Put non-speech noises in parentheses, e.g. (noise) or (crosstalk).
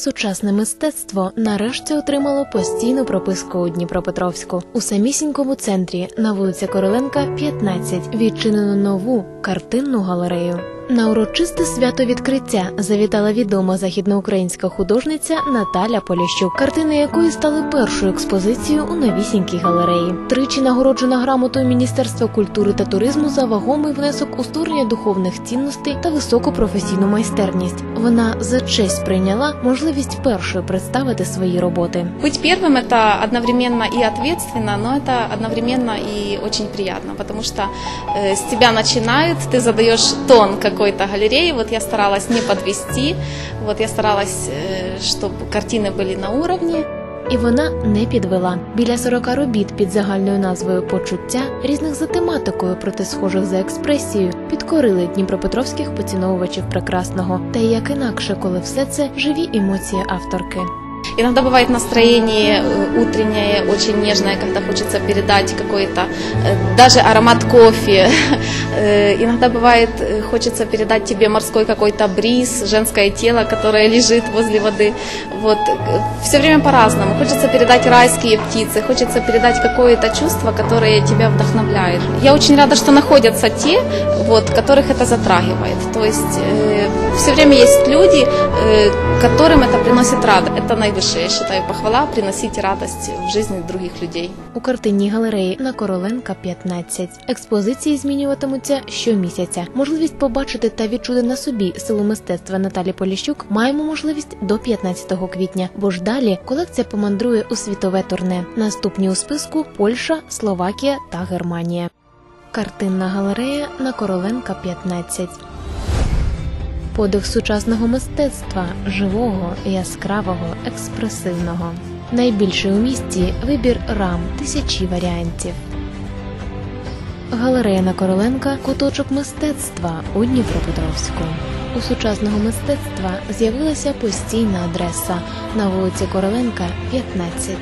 Сучасне мистецтво нарешті отримало постійну прописку у Дніпропетровську. У самісінькому центрі на вулиці Короленка, 15, відчинено нову картинну галерею. На урочисте свято відкриття завітала відома західноукраїнська художниця Наталя Поліщук, картини якої стали першою експозицією у новісінькій галереї. Тричі нагороджена грамотою Міністерства культури та туризму за вагомий внесок у створення духовних цінностей та високу професійну майстерність. Вона за честь прийняла можливість першою представити свої роботи. Быть первым это одновременно и ответственно, но это одновременно и очень приятно, потому что э, с тебя начинают, ты задаешь тон какой-то галереи. Вот я старалась не подвести, вот я старалась, э, чтобы картины были на уровне. І вона не підвела. Біля 40 робіт під загальною назвою Почуття різних за тематикою, проте схожих за експресією, підкорили дніпропетровських поціновувачів прекрасного. Та як інакше, коли все це живі емоції авторки. Иногда бывает настроение э, утреннее, очень нежное, когда хочется передать какой-то э, даже аромат кофе. (laughs) Э, Иногда бывает э, хочется передать тебе морской какой-то бриз, женское тело, которое лежит возле воды. Вот все время по-разному. Хочется передать райские птицы, хочется передать какое-то чувство, которое тебя вдохновляет. Я очень рада, что находятся те, вот, которых это затрагивает. То есть все время есть люди, э, которым это приносит радость. Это наивысшая, я считаю, похвала приносить радость в жизни других людей. У картинній галереї на Короленка 15. Експозиції змінюватимуться щомісяця. Можливість побачити та відчути на собі силу мистецтва Наталі Поліщук маємо можливість до 15 квітня, бо ж далі колекція помандрує у світове турне. Наступні у списку Польща, Словакія та Германія. Картинна галерея на Короленка 15. Подих сучасного мистецтва живого, яскравого, експресивного. Найбільший у місті вибір рам тисячі варіантів. Галерея на Короленка куточок мистецтва у Дніпропетровську. У сучасного мистецтва з'явилася постійна адреса на вулиці Короленка, 15.